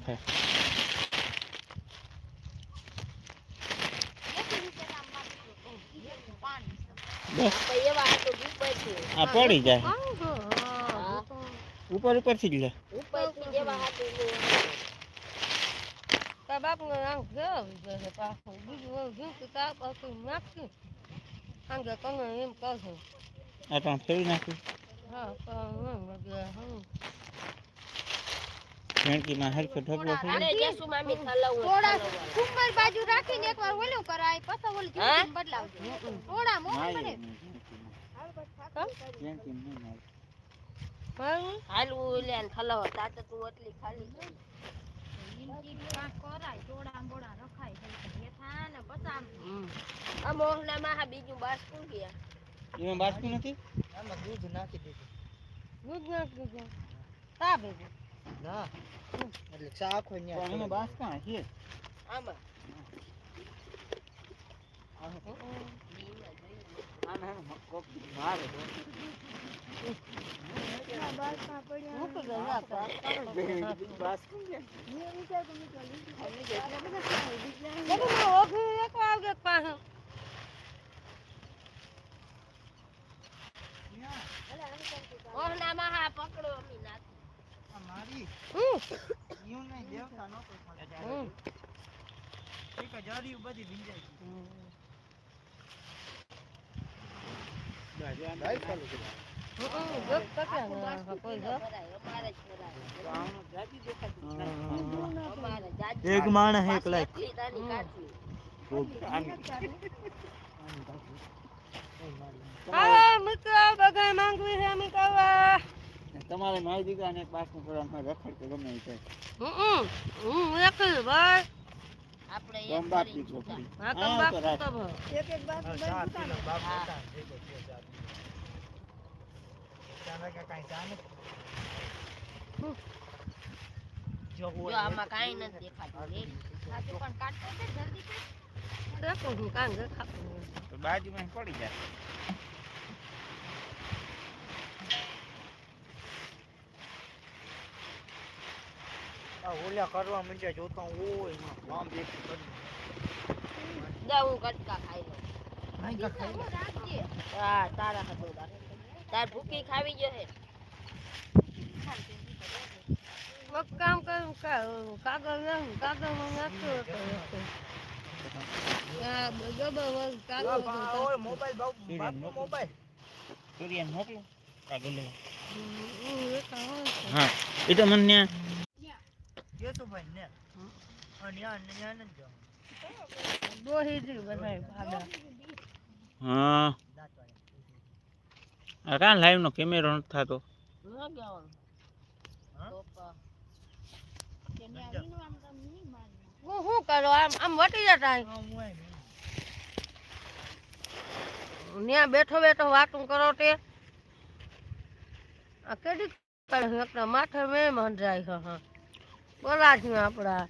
છે બસ એવા હાટું ઉપર છે આ પડી જાય ઉપર ઉપરથી જ લે ઉપરથી જેવા લે. આમ ઘેર જશે પાછું બીજું જોયું કે તાર નાખ્યું નાખશું આંગે કને એમ કહું આ તો નાખ્યું હા પણ એમ લાગે હમ ભેણકીમાં હરખો ઢગલો થઈ જેસુ મામી થલાવું થોડા કુંભર બાજુ રાખીને એકવાર ઓલું કરાય પછી ઓલું? જીવન બદલાવજો. થોડા મોં બને. મારું હાલવું લે ને થલાવો તાતે તું એટલી ખાલી કરાય થોડા બોડા રખાય ને પછી આ મોહના માં હા બીજું બાસ ગયા એમાં બાસકું નથી? દૂધ નાખી દીધું. દૂધ ભેગું દીધું. તા બાસકા છે બધું મારે ઓઘી એક વાગે પાછું મોહના માં હા પકડો અમી નાખી હમ હમ. હમ જોત કેટલા ના કોઈ જો ભરાય અમારે જ ભરાય અમારે જાજી એક માણસ એક લાખ. એટલી તાની કાઠી હા મિત્રો બગાય માંગવી છે અમે કહેવા તમારે મારી દીકરાને પાસનું કરવામાં રખડ કે ગમે એ હું હું એકલી ભાઈ. આપણે એક આમ એક બાપ કરી દીકરો છૂટા. કરી. હા તો હા, બાપ તો રાખ. તો ભાઈ એક એક બાપ જાને જો આમાં કાઈ નથી દેખાતું લે. સાચું પણ કાટતો છે જલ્દી કર. દેખો હું કાન દેખાતું બાજુમાં પડી જાય. ઓલા કરવા માંડ્યા જોતા હોય નામ દેખી કરી જા કટકા ખાઈ લઉં. હું રાખજે. હા તારા હાથો તાર ભૂખી ખાવી જશે કામ કરું કાગળ કાગળ છે. હા એ તો મને ન્યા કેશુભાઈ ને અને ન્યા ને જવાનું. દોહી જી બધાય ભાગા હા આ કાં લાઈવ નો કેમેરો નથી થતો. હું શું કરો આમ આમ વટી જતા. ત્યાં બેઠો બેઠો વાતું કરો તે આ કેડી? એકના માથે મેં મંજાય હા બોલા છે આપડા